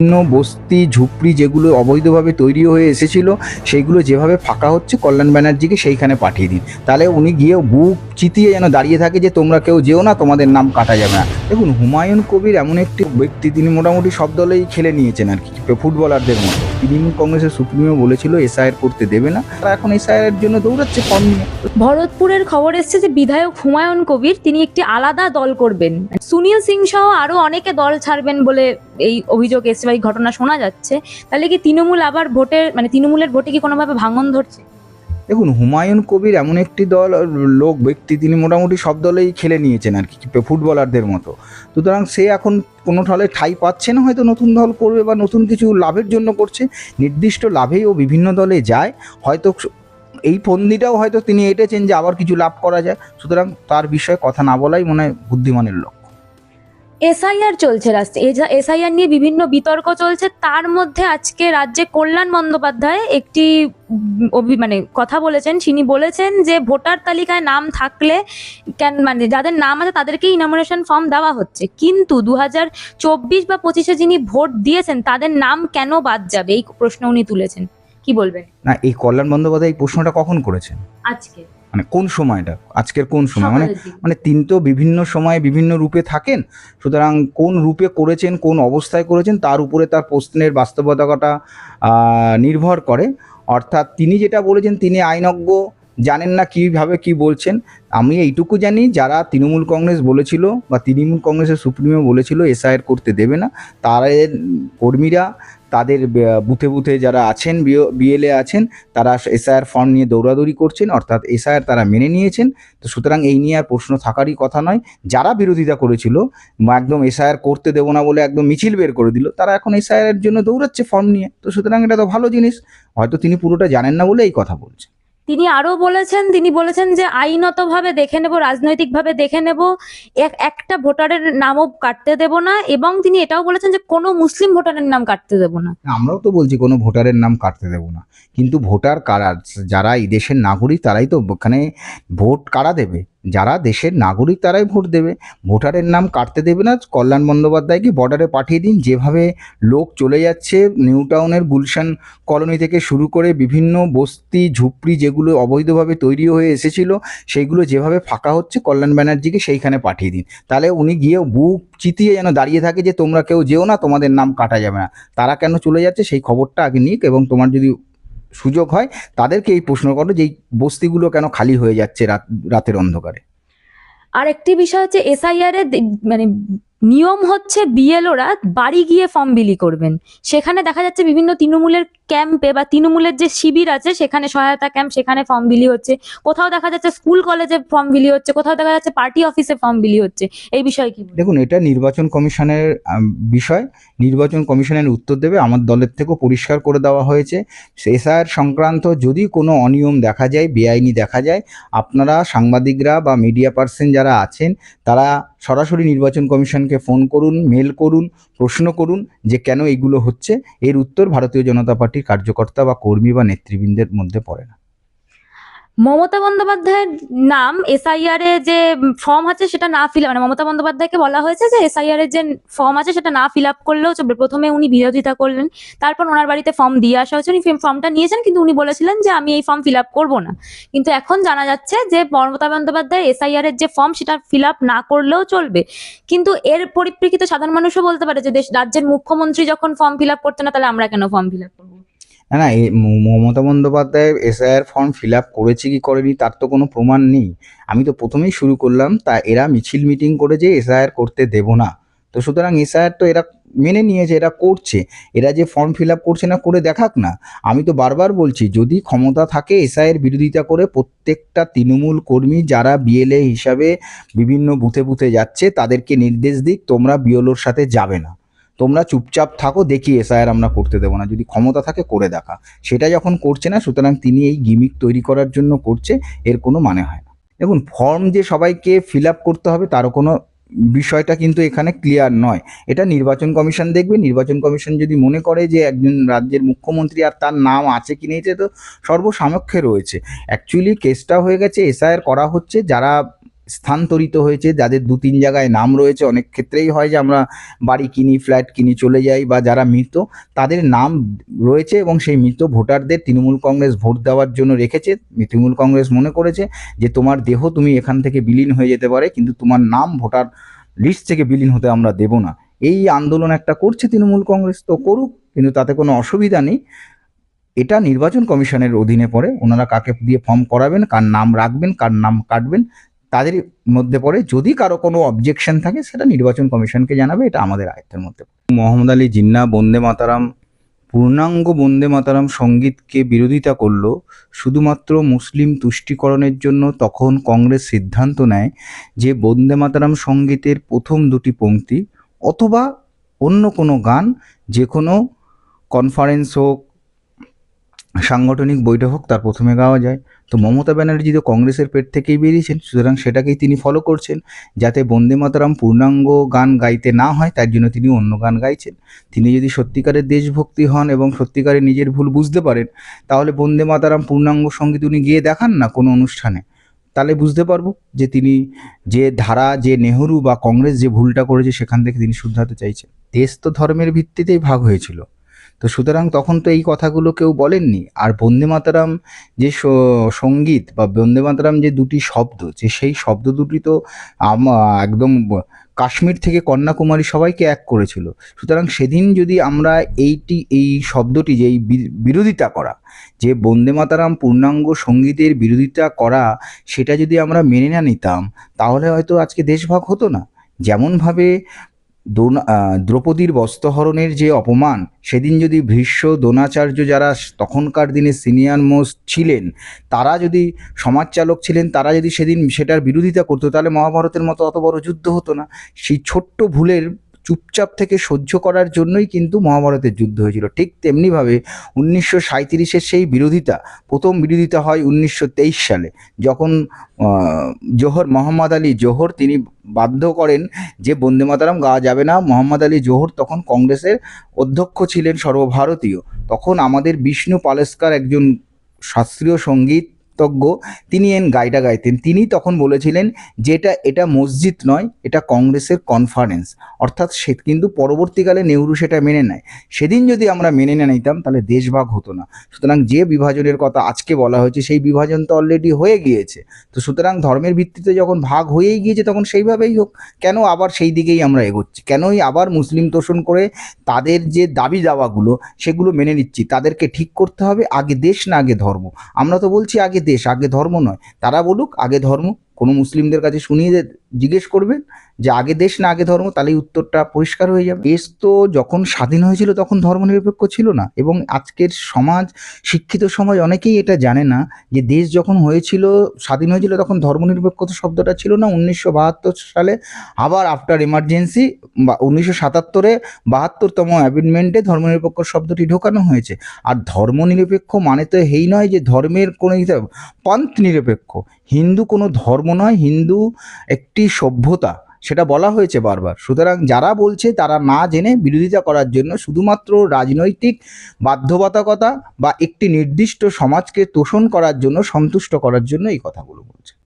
বিভিন্ন বস্তি, ঝুপড়ি যেগুলো অবৈধভাবে তৈরি হয়ে এসেছিল, সেইগুলো যেভাবে ফাঁকা হচ্ছে, কল্যাণ ব্যানার্জিকে সেইখানে পাঠিয়ে দিন। তাহলে উনি গিয়ে বুক চিতিয়ে যেন দাঁড়িয়ে থাকে যে, তোমরা কেউ যেও না, তোমাদের নাম কাটা যাবে না। দেখুন, হুমায়ুন কবির এমন একটি ব্যক্তি, তিনি মোটামুটি সব দলেই খেলে নিয়েছেন আর কি, ফুটবলারদের মতো। তৃণমূল কংগ্রেসের সুপ্রিমো বলেছিল, এসআইআর করতে দেবে না। তারা এখন এসআইআর জন্য দৌড়াচ্ছে ফর্ম নিয়ে। ভরতপুরের খবর এসছে যে, বিধায়ক হুমায়ুন কবির, তিনি একটি আলাদা দল করবেন। সুনীল সিং সহ আরও অনেকে দল ছাড়বেন বলে এই অভিযোগ এসছে বা এই ঘটনা শোনা যাচ্ছে, তাহলে কি তৃণমূল আবার ভোটের মানে তৃণমূলের ভোটে কি কোনোভাবে ভাঙন ধরছে? দেখুন, হুমায়ুন কবির এমন একটি দল লোক, ব্যক্তি তিনি মোটামুটি সব দলেই খেলে নিয়েছেন আর কি ফুটবলারদের মতো। সুতরাং সে এখন কোনো দলে ঠাই পাচ্ছে না, হয়তো নতুন দল করবে বা নতুন কিছু লাভের জন্য করছে। নির্দিষ্ট লাভেই ও বিভিন্ন দলে যায়, হয়তো এই ফন্দিটাও হয়তো তিনি এঁটেছেন যে আবার কিছু লাভ করা যায়। সুতরাং তার বিষয়ে কথা না বলাই মনে হয় বুদ্ধিমানের লোক। এসআইআর চলছে রাস্তায়। এসআইআর নিয়ে বিভিন্ন বিতর্ক চলছে। তার মধ্যে আজকে রাজ্যে কল্যাণ বন্দ্যোপাধ্যায় একটি অভি- মানে কথা বলেছেন। তিনি বলেছেন যে ভোটার তালিকায় নাম থাকলে কেন মানে যাদের নাম আছে তাদেরকেই ইনামোরেশন ফর্ম দেওয়া হচ্ছে। কিন্তু দু হাজার চব্বিশ বা পঁচিশে যিনি ভোট দিয়েছেন তাদের নাম কেন বাদ যাবে? এই প্রশ্ন উনি তুলেছেন। কি বলবেন? না এই কল্যাণ বন্দ্যোপাধ্যায় এই প্রশ্নটা কখন করেছেন? আজকে। মানে কোন সময়টা? আজকের কোন সময়? মানে মানে তিনি তো বিভিন্ন সময়ে বিভিন্ন রূপে থাকেন। সুতরাং কোন রূপে করেছেন কোন অবস্থায় করেছেন তার উপরে তার প্রশ্নের বাস্তবতাটা নির্ভর করে। অর্থাৎ তিনি যেটা বলেছেন তিনি আইনজ্ঞ জানেন না কীভাবে কি বলছেন। আমি এইটুকু জানি, যারা তৃণমূল কংগ্রেস বলেছিল বা তৃণমূল কংগ্রেসের সুপ্রিমো বলেছিল, এসআইআর করতে দেবে না। তাদের কর্মীরা, তাদের বুথে বুথে যারা আছেন বিএলএ আছেন, তারা এসআইআর ফর্ম নিয়ে দৌড়াদৌড়ি করছেন, অর্থাৎ এসআইআর তারা মেনে নিয়েছেন। তো সুতরাং এই নিয়ে আর প্রশ্ন থাকারই কথা নয়। যারা বিরোধিতা করেছিল একদম এসআইআর করতে দেবো না বলে একদম মিছিল বের করে দিল, তারা এখন এসআইআর এর জন্য দৌড়াচ্ছে ফর্ম নিয়ে। তো সুতরাং এটা তো ভালো জিনিস। হয়তো তিনি পুরোটা জানেন না বলে এই কথা বলছেন। তিনি আরও বলেছেন, তিনি বলেছেন যে আইনতভাবে দেখে নেব, রাজনৈতিকভাবে দেখে নেব, এক- একটা ভোটারের নামও কাটতে দেব না, এবং তিনি এটাও বলেছেন যে কোনো মুসলিম ভোটারের নাম কাটতে দেব না। আমরাও তো বলছি কোনো ভোটারের নাম কাটতে দেব না। কিন্তু ভোটার কারা, যারা এই দেশের নাগরিক, তারাই তো ওখানে ভোট কারা দেবে? যারা দেশের নাগরিক তারাই ভোট দেবে। ভোটারের নাম কাটতে দেবে না। কল্যাণ বন্দ্যোপাধ্যায়কে বর্ডারে পাঠিয়ে দিন। যেভাবে লোক চলে যাচ্ছে, নিউ টাউনের গুলশান কলোনি থেকে শুরু করে বিভিন্ন বস্তি, ঝুপড়ি যেগুলো অবৈধভাবে তৈরি হয়ে এসেছিল সেইগুলো যেভাবে ফাঁকা হচ্ছে, কল্যাণ ব্যানার্জিকে সেইখানে পাঠিয়ে দিন। তাহলে উনি গিয়ে বুক চিতিয়ে যেন দাঁড়িয়ে থাকে যে তোমরা কেউ যেও না, তোমাদের নাম কাটা যাবে না। তারা কেন চলে যাচ্ছে, সেই খবরটা আগে নিক এবং তোমার যদি সুযোগ হয়, তাদেরকে এই প্রশ্ন করো যে বস্তিগুলো কেন খালি হয়ে যাচ্ছে রাত, রাতের অন্ধকারে। আর একটি বিষয় হচ্ছে এসআইআর এর মানে নিয়ম হচ্ছে বিএলওরা বাড়ি গিয়ে ফর্ম বিলি করবেন। সেখানে দেখা যাচ্ছে বিভিন্ন তৃণমূলের ক্যাম্পে বা তৃণমূলের যে শিবির আছে, সেখানে সহায়তা ক্যাম্প, সেখানে ফর্ম বিলি হচ্ছে। কোথাও দেখা যাচ্ছে স্কুল কলেজে ফর্ম বিলি হচ্ছে, কোথাও দেখা যাচ্ছে পার্টি অফিসে ফর্ম বিলি হচ্ছে। এই বিষয়ে কি দেখুন, এটা নির্বাচন কমিশনের বিষয়। নির্বাচন কমিশনের উত্তর দেবে। আমার দলের থেকেও পরিষ্কার করে দেওয়া হয়েছে। এসআইআর সংক্রান্ত যদি কোনো অনিয়ম দেখা যায়, বেআইনি দেখা যায়, আপনারা সাংবাদিকরা বা মিডিয়া পার্সন যারা আছেন, তারা সরাসরি নির্বাচন কমিশনকে ফোন করুন মেল করুন, প্রশ্ন করুন যে কেন এইগুলো হচ্ছে। এর উত্তর ভারতীয় জনতা পার্টির কার্যকর্তা বা কর্মী বা নেতৃবৃন্দের মধ্যে পড়ে না। মমতা বন্দ্যোপাধ্যায়ের নাম এসআইআর এ যে ফর্ম আছে সেটা না ফিল মানে মমতা বন্দ্যোপাধ্যায়কে বলা হয়েছে যে এসআইআর এর যে ফর্ম আছে সেটা না ফিল আপ করলেও চলবে। প্রথমে উনি বিরোধিতা করলেন, তারপর ওনার বাড়িতে ফর্ম দিয়ে আসা হয়েছে। উনি ফর্মটা নিয়েছেন, কিন্তু উনি বলেছিলেন যে আমি এই ফর্ম ফিল আপ করব না। কিন্তু এখন জানা যাচ্ছে যে মমতা বন্দ্যোপাধ্যায় এসআইআর এর যে ফর্ম সেটা ফিল আপ না করলেও চলবে। কিন্তু এর পরিপ্রেক্ষিতে সাধারণ মানুষও বলতে পারে যে দেশ রাজ্যের মুখ্যমন্ত্রী যখন ফর্ম ফিল আপ করছে না, তাহলে আমরা কেন ফর্ম ফিল আপ করব? না না Mamata Bandyopadhyay SIR form fill up করেছে কি করেনি তার তো কোনো প্রমাণ নেই। আমি তো প্রথমেই শুরু করলাম, তা এরা মিছিল মিটিং করে যে এসআইআর করতে দেব না। তো সুতরাং এসআইআর তো এরা মেনে নিয়েছে, এরা করছে। এরা যে ফর্ম ফিল আপ করছে না, করে দেখাক না। আমি তো বারবার বলছি, যদি ক্ষমতা থাকে এসআইয়ের বিরোধিতা করে প্রত্যেকটা তৃণমূল কর্মী যারা বিএলএ হিসাবে বিভিন্ন বুথে বুথে যাচ্ছে, তাদেরকে নির্দেশ দিক, তোমরা বিএলওর সাথে যাবে না। তোমরা চুপচাপ থাকো, দেখি এসআইআর আমরা করতে দেবো না। যদি ক্ষমতা থাকে, করে দেখা। সেটা যখন করছে না, সুতরাং তিনি এই গিমিক তৈরি করার জন্য করছে, এর কোনো মানে হয় না। দেখুন ফর্ম যে সবাইকে ফিল আপ করতে হবে, তারও কোনো বিষয়টা কিন্তু এখানে ক্লিয়ার নয়। এটা নির্বাচন কমিশন দেখবে। নির্বাচন কমিশন যদি মনে করে যে একজন রাজ্যের মুখ্যমন্ত্রী আর তার নাম আছে কি নেই তো সর্বসামক্ষে রয়েছে। অ্যাকচুয়ালি কেসটা হয়ে গেছে এসআইআর করা হচ্ছে, যারা স্থানান্তরিত হয়েছে, যাদের দু তিন জায়গায় নাম রয়েছে, অনেক ক্ষেত্রেই হয় যে আমরা বাড়ি কিনি, ফ্ল্যাট কিনি, চলে যাই বা যারা মৃত, তাদের নাম রয়েছে এবং সেই মৃত ভোটারদের তৃণমূল কংগ্রেস ভোট দেওয়ার জন্য রেখেছে। তৃণমূল কংগ্রেস মনে করেছে যে, তোমার দেহ তুমি এখান থেকে বিলীন হয়ে যেতে পারে, কিন্তু তোমার নাম ভোটার লিস্ট থেকে বিলীন হতে আমরা দেব না। এই আন্দোলন একটা করছে তৃণমূল কংগ্রেস, তো করুক, কিন্তু তাতে কোনো অসুবিধা নেই। এটা নির্বাচন কমিশনের অধীনে পড়ে, ওনারা কাকে দিয়ে ফর্ম করাবেন, কার নাম রাখবেন, কার নাম কাটবেন তাদের মধ্যে পড়ে যদি কারও কোনো অবজেকশন থাকে, সেটা নির্বাচন কমিশনকে জানাবে, এটা আমাদের আয়ত্তের মধ্যে। মোহাম্মদ আলী জিন্না, বন্দে মাতারাম, পূর্ণাঙ্গ বন্দে মাতারাম সঙ্গীতকে বিরোধিতা করল, শুধুমাত্র মুসলিম তুষ্টিকরণের জন্য তখন কংগ্রেস সিদ্ধান্ত নেয় যে বন্দে মাতারাম সঙ্গীতের প্রথম দুটি পংক্তি অথবা অন্য কোনো গান, যে কোনো কনফারেন্স হোক, সাংগঠনিক বৈঠক হোক, তার প্রথমে গাওয়া যায় তো মমতা ব্যানার্জি তো কংগ্রেসের পেট থেকেই বেরিয়েছেন, সুতরাং সেটাকেই তিনি ফলো করছেন, যাতে বন্দে মাতারাম পূর্ণাঙ্গ গান গাইতে না হয়, তার জন্য তিনি অন্য গান গাইছেন। তিনি যদি সত্যিকারের দেশভক্তি হন এবং সত্যিকারের নিজের ভুল বুঝতে পারেন, তাহলে বন্দে মাতারাম পূর্ণাঙ্গ সংগীত উনি গিয়ে দেখান না কোনো অনুষ্ঠানে। তাহলে বুঝতে পারব যে তিনি যে ধারা, যে নেহরু বা কংগ্রেস যে ভুলটা করেছে, সেখান থেকে তিনি শুধরাতে চাইছেন। দেশ তো ধর্মের ভিত্তিতেই ভাগ হয়েছিল। তো সুতরাং তখন তো এই কথাগুলো কেউ বলেননি। আর বন্দে মাতারাম যে সংগীত বা বন্দে মাতারাম যে দুটি শব্দ, যে সেই শব্দ দুটি তো একদম কাশ্মীর থেকে কন্যাকুমারী সবাইকে এক করেছিল। সুতরাং সেদিন যদি আমরা এইটি, এই শব্দটি যে এই বিরোধিতা করা, যে বন্দে মাতারাম পূর্ণাঙ্গ সঙ্গীতের বিরোধিতা করা, সেটা যদি আমরা মেনে না নিতাম, তাহলে হয়তো আজকে দেশভাগ হতো না। যেমনভাবে দ্রৌপদীর বস্ত্রহরণের যে অপমান, সেদিন যদি ভীষ্ম দ্রোণাচার্য যারা তখনকার দিনে সিনিয়র মোস্ট ছিলেন, তারা যদি সমাজচালক ছিলেন, তারা যদি সেদিন সেটার বিরোধিতা করতো, তাহলে মহাভারতের মতো অত বড় যুদ্ধ হতো না। সেই ছোট্ট ভুলের চুপচাপ থেকে সহ্য করার জন্যই কিন্তু মহাভারতের যুদ্ধ হয়েছিল। ঠিক তেমনিভাবে উনিশশো সাঁইত্রিশের সেই বিরোধিতা, প্রথম বিরোধিতা হয় উনিশশো তেইশ সালে। যখন জোহর, মোহাম্মদ আলী জোহর তিনি বাধ্য করেন যে, বন্দে মাতারাম, গাওয়া যাবে না। মোহাম্মদ আলী জোহর তখন কংগ্রেসের অধ্যক্ষ ছিলেন সর্বভারতীয়। তখন আমাদের বিষ্ণু পালেস্কার একজন শাস্ত্রীয় সঙ্গীতজ্ঞ তিনি এন গাইডা গাইতেন। তিনি তখন বলেছিলেন যে এটা এটা মসজিদ নয়, এটা কংগ্রেসের কনফারেন্স অর্থাৎ সে কিন্তু পরবর্তীকালে নেহরু সেটা মেনে নেয়। সেদিন যদি আমরা মেনে না নিতাম, তাহলে দেশভাগ হতো না। সুতরাং যে বিভাজনের কথা আজকে বলা হয়েছে, সেই বিভাজন তো অলরেডি হয়ে গিয়েছে। তো সুতরাং ধর্মের ভিত্তিতে যখন ভাগ হয়েই গিয়েছে, তখন সেইভাবেই হোক। কেন আবার সেই দিকেই আমরা এগোচ্ছি? কেনই আবার মুসলিম তোষণ করে তাদের যে দাবি দাওয়াগুলো, সেগুলো মেনে নিচ্ছি? তাদেরকে ঠিক করতে হবে। আগে দেশ না আগে ধর্ম। আমরা তো বলছি আগে দেশ আগে ধর্ম নয়। তারা বলুক আগে ধর্ম কোনো মুসলিমদের কাছে শুনিয়ে জিজ্ঞেস করবেন যে আগে দেশ না আগে ধর্ম তাহলেই উত্তরটা পরিষ্কার হয়ে যাবে। দেশ তো যখন স্বাধীন হয়েছিল তখন ধর্মনিরপেক্ষ ছিল না এবং আজকের সমাজ, শিক্ষিত সমাজ অনেকেই এটা জানে না যে দেশ যখন হয়েছিল, স্বাধীন হয়েছিল তখন ধর্মনিরপেক্ষতা শব্দটা ছিল না। উনিশশো বাহাত্তর সালে আবার আফটার এমার্জেন্সি বা উনিশশো সাতাত্তরে বাহাত্তরতম অ্যামেন্ডমেন্টে ধর্মনিরপেক্ষ শব্দটি ঢোকানো হয়েছে। আর ধর্মনিরপেক্ষ মানে তো এই নয় যে ধর্মের কোনো পন্থ নিরপেক্ষ। হিন্দু কোনো ধর্ম নয়। হিন্দু একটি সভ্যতা, সেটা বলা হয়েছে বারবার। সুতরাং যারা বলছে তারা না জেনে বিরোধিতা করার জন্য শুধুমাত্র রাজনৈতিক বাধ্যবাধকতা বা একটি নির্দিষ্ট সমাজকে তোষণ করার জন্য সন্তুষ্ট করার জন্য এই কথাগুলো বলছে।